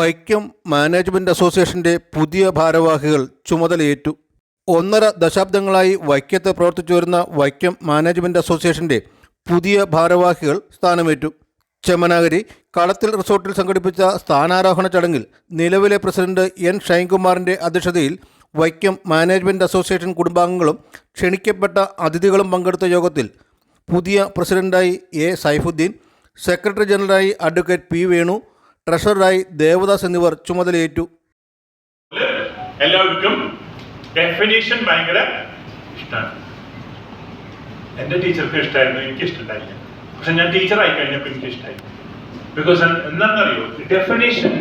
Vaikom management അസോസിയേഷന്റെ പുതിയ ഭാരവാഹികൾ ചുമതലയേറ്റു. ഒന്നര ദശാബ്ദങ്ങളായി വൈക്കത്ത് പ്രവർത്തിച്ചു വരുന്ന വൈക്കം മാനേജ്മെന്റ് അസോസിയേഷന്റെ പുതിയ ഭാരവാഹികൾ സ്ഥാനമേറ്റു. ചെമ്മനാഗരി കളത്തിൽ റിസോർട്ടിൽ സംഘടിപ്പിച്ച സ്ഥാനാരോഹണ ചടങ്ങിൽ നിലവിലെ പ്രസിഡന്റ് എൻ ഷൈൻകുമാറിന്റെ അധ്യക്ഷതയിൽ വൈക്കം മാനേജ്മെന്റ് അസോസിയേഷൻ കുടുംബാംഗങ്ങളും ക്ഷണിക്കപ്പെട്ട അതിഥികളും പങ്കെടുത്ത യോഗത്തിൽ പുതിയ പ്രസിഡന്റായി എ സൈഫുദ്ദീൻ സെക്രട്ടറി ജനറലായി അഡ്വക്കേറ്റ് പി വേണു ട്രഷററായി ദേവദാസ് എന്നിവർ ചുമതലയേറ്റു. എല്ലാവർക്കും ഡെഫിനേഷൻ ഭയങ്കര ഇഷ്ടമാണ് എന്റെ ടീച്ചർക്ക് ഇഷ്ടമായിരുന്നു എനിക്ക് ഇഷ്ടമുണ്ടായില്ല പക്ഷെ ഞാൻ ടീച്ചറായി കഴിഞ്ഞപ്പോൾ എനിക്ക് ഇഷ്ടമായി ബിക്കോസ് എന്താണെന്നറിയോ? Definition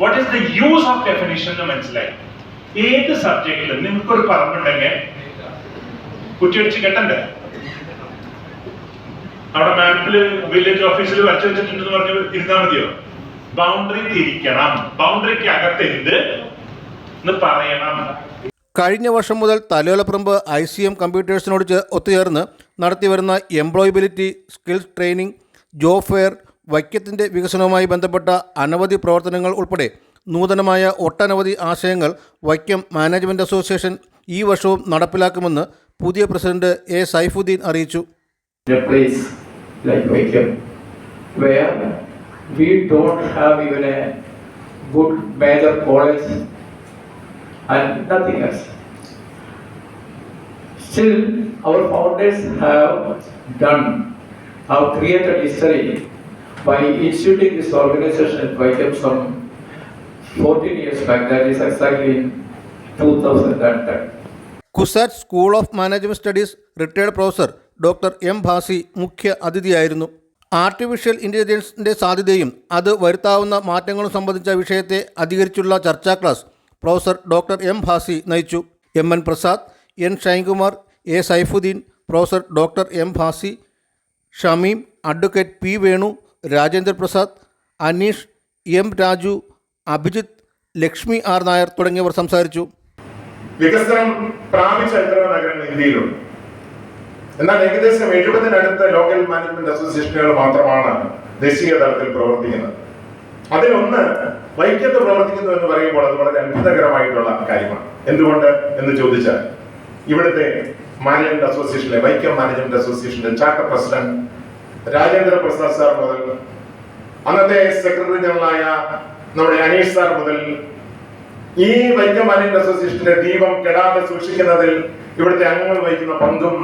what is the use of definition എന്ന് മനസ്സിലായി. ഏത് സബ്ജക്റ്റിലും നിങ്ങൾക്കൊരു പറമ്പുണ്ടെങ്കിൽ കുറ്റിയടിച്ച് കെട്ടണ്ടേ? അവിടെ മാപ്പിൽ വില്ലേജ് ഓഫീസിൽ വരച്ചു വെച്ചിട്ടുണ്ടെന്ന് പറഞ്ഞ് ഇരുന്നാൽ മതിയോ? ബൗണ്ടറി തിരിക്കണം ബൗണ്ടറിക്ക് അകത്ത് എന്ത് എന്ന് പറയണം. കഴിഞ്ഞ വർഷം മുതൽ തലയോലപ്പറമ്പ് ഐ സി എം കമ്പ്യൂട്ടേഴ്സിനോട് ഒത്തുചേർന്ന് നടത്തിവരുന്ന employability skills training job fair വൈക്കത്തിന്റെ വികസനവുമായി ബന്ധപ്പെട്ട അനവധി പ്രവർത്തനങ്ങൾ ഉൾപ്പെടെ നൂതനമായ ഒട്ടനവധി ആശയങ്ങൾ വൈക്കം മാനേജ്മെന്റ് അസോസിയേഷൻ ഈ വർഷവും നടപ്പിലാക്കുമെന്ന് പുതിയ പ്രസിഡന്റ് എ സൈഫുദ്ദീൻ അറിയിച്ചു. We don't have even a good major college and nothing else. Still, our founders have done, have created history by instituting this organization by them some 14 years back, that is exactly in 2010. CUSAT school of management studies retired professor doctor M Bhasi മുഖ്യ അതിഥിയായിരുന്നു artificial ഇന്റലിജൻസിന്റെ സാധ്യതയും അത് വരുത്താവുന്ന മാറ്റങ്ങളും സംബന്ധിച്ച വിഷയത്തെ അധികരിച്ചുള്ള ചർച്ചാ class professor doctor M Bhasi നയിച്ചു. M N Prasad N Shainkumar A Saifuddeen professor doctor M Bhasi Shameem advocate P Venu Rajendra Prasad Aneesh M Raju Abhijith Lakshmi R Nair തുടങ്ങിയവർ സംസാരിച്ചു. വികസനം പ്രാപിച്ച എത്ര നഗരങ്ങൾ ഇന്ത്യയിലുണ്ട്? എന്നാൽ ഏകദേശം എഴുപതിനടുത്ത് ലോക്കൽ മാനേജ്മെന്റ് അസോസിയേഷനുകൾ മാത്രമാണ് ദേശീയ തലത്തിൽ പ്രവർത്തിക്കുന്നത്. അതിലൊന്ന് വൈക്കത്ത് പ്രവർത്തിക്കുന്നു എന്ന് പറയുമ്പോൾ അത് വളരെ അത്ഭുതകരമായിട്ടുള്ള കാര്യമാണ്. എന്തുകൊണ്ട് എന്ന് ചോദിച്ചാൽ ഇവിടുത്തെ മാനേജ്മെന്റ് അസോസിയേഷനിലെ വൈക്കം മാനേജ്മെന്റ് അസോസിയേഷന്റെ charter president Rajendra Prasad sir മുതൽ അന്നത്തെ സെക്രട്ടറി ജനറലായ നമ്മുടെ അനീഷ് സാർ മുതൽ ഈ വൈക്കം മാനേജ്മെന്റ് അസോസിയേഷന്റെ ദീപം കെടാതെ സൂക്ഷിക്കുന്നതിൽ ഇവിടുത്തെ അംഗങ്ങൾ വഹിക്കുന്ന പങ്കും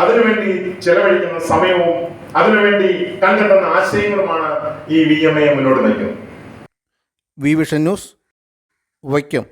അതിനുവേണ്ടി ചെലവഴിക്കുന്ന സമയവും അതിനുവേണ്ടി കണ്ടെത്തുന്ന ആശയങ്ങളുമാണ് ഈ വി എം എ മുന്നോട്ട് നയിക്കുന്നത്. V vision news Vaikom